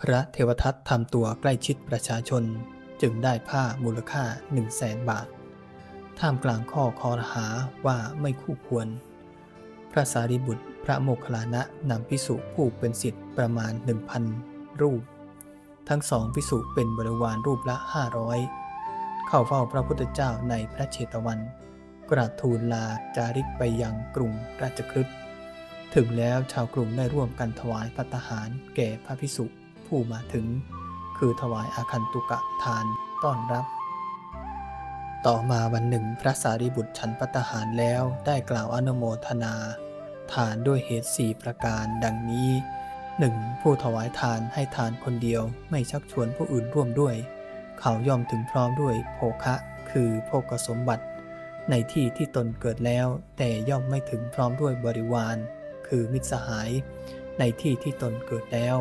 พระเทวทัตทำตัวใกล้ชิดประชาชนจึงได้ผ้ามูลค่า1 0 0 0 0แสนบาท ท่ามกลางข้อคอรหาว่าไม่คู่ควร พระสารีบุตรพระโมคคัลลานะนำพิสุผู้เป็นสิทธิ์ประมาณ 1,000 รูป ทั้งสองพิสุเป็นบริวารรูปละ 500 เข้าเฝ้าพระพุทธเจ้าในพระเชตวัน กราบทูลลาจาริกไปยังกรุงราชคฤห์ถึงแล้วชาวกรุงได้ร่วมกันถวายพัตตาหารแก่พระพิสุ ผู้มาถึง คือถวายอาคันตุกะทานต้อนรับ ต่อมาวันหนึ่งพระสารีบุตรฉันพัตตาหารแล้วได้กล่าวอนุโมทนา ทานด้วยเหตุสี่ประการดังนี้ 1. ผู้ถวายทานให้ทานคนเดียวไม่ชักชวนผู้อื่นร่วมด้วย เขาย่อมถึงพร้อมด้วยโภคะ คือโภคสมบัติ ในที่ที่ตนเกิดแล้ว แต่ย่อมไม่ถึงพร้อมด้วยบริวาร คือมิตรสหาย ในที่ที่ตนเกิดแล้ว